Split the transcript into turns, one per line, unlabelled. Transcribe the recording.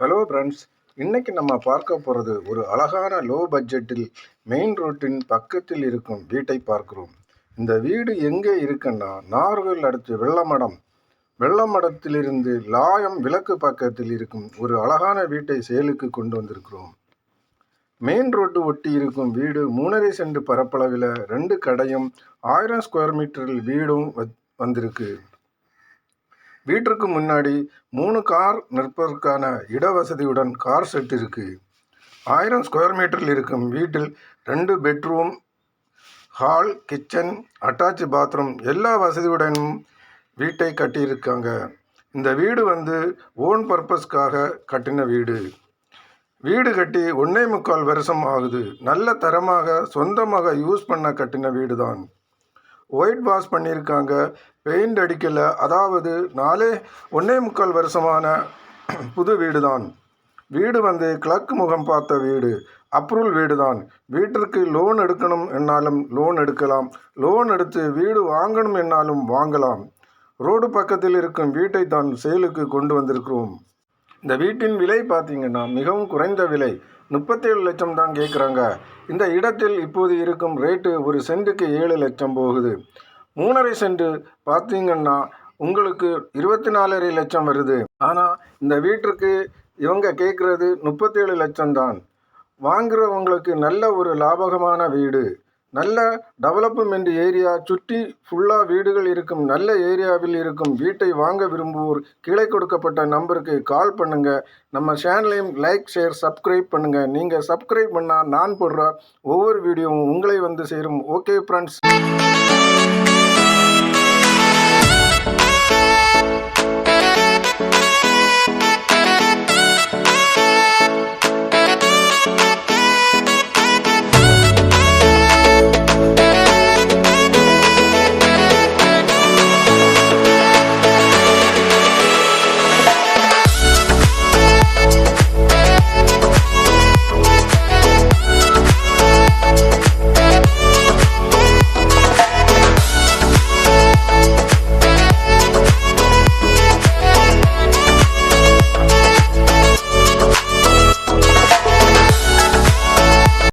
Hello friends இன்றைக்கி நம்ம பார்க்க போகிறது ஒரு அழகான லோ பட்ஜெட்டில் மெயின் ரோட்டின் பக்கத்தில் இருக்கும் வீட்டை பார்க்கிறோம். இந்த வீடு எங்கே இருக்குன்னா நார்வேல் அடுத்து வெள்ளமடம். வெள்ளமடத்திலிருந்து லாயம் விளக்கு பக்கத்தில் இருக்கும் ஒரு அழகான வீட்டை செயலுக்கு கொண்டு வந்திருக்கிறோம். மெயின் ரோட்டு ஒட்டி இருக்கும் வீடு மூணரை சென்ட் பரப்பளவில் ரெண்டு கடையும் ஆயிரம் ஸ்கொயர் மீட்டரில் வீடும் வந்திருக்கு. வீட்டிற்கு முன்னாடி மூணு கார் நிற்பதற்கான இட வசதியுடன் கார் செட் இருக்கு. ஆயிரம் ஸ்கொயர் மீட்டரில் இருக்கும் வீட்டில் ரெண்டு bedroom hall kitchen attach bathroom எல்லா வசதியுடனும் வீட்டை கட்டியிருக்காங்க. இந்த வீடு வந்து ஓன் பர்பஸ்க்காக கட்டின வீடு. வீடு கட்டி ஒன்னே முக்கால் வருஷம் ஆகுது. நல்ல தரமாக சொந்தமாக யூஸ் பண்ண கட்டின வீடு தான் ஒயிட் வாஷ் பண்ணியிருக்காங்க பெயிண்ட் அடிக்கலை. அதாவது நாலே ஒன்றே முக்கால் வருஷமான புது வீடு தான் வீடு வந்து கிழக்கு முகம் பார்த்த வீடு அப்ரூவல் வீடு தான் வீட்டிற்கு லோன் எடுக்கணும் என்னாலும் லோன் எடுக்கலாம். லோன் எடுத்து வீடு வாங்கணும் என்னாலும் வாங்கலாம். ரோடு பக்கத்தில் இருக்கும் வீட்டை தான் சேலுக்கு கொண்டு வந்திருக்கிறோம். இந்த வீட்டின் விலை பார்த்தீங்கன்னா மிகவும் குறைந்த விலை. முப்பத்தேழு லட்சம் தான் கேட்குறாங்க இந்த இடத்தில் இப்போது இருக்கும் ரேட்டு ஒரு சென்ட்டுக்கு ஏழு லட்சம் போகுது. மூணரை சென்ட் பார்த்தீங்கன்னா உங்களுக்கு இருபத்தி நாலரை லட்சம் வருது. ஆனால் இந்த வீட்டிற்கு இவங்க கேட்குறது முப்பத்தேழு லட்சம் தான். வாங்குறவங்களுக்கு நல்ல ஒரு லாபகமான வீடு. நல்ல டெவலப்மெண்ட் ஏரியா சுற்றி ஃபுல்லாக வீடுகள் இருக்கும் நல்ல ஏரியாவில் இருக்கும் வீட்டை வாங்க விரும்புவோர் கீழே கொடுக்கப்பட்ட நம்பருக்கு கால் பண்ணுங்க. நம்ம சேனலையும் லைக் ஷேர் சப்ஸ்கிரைப் பண்ணுங்க. நீங்கள் சப்ஸ்கிரைப் பண்ணால் நான் போடுற ஒவ்வொரு வீடியோவும் உங்களை வந்து சேரும். Okay friends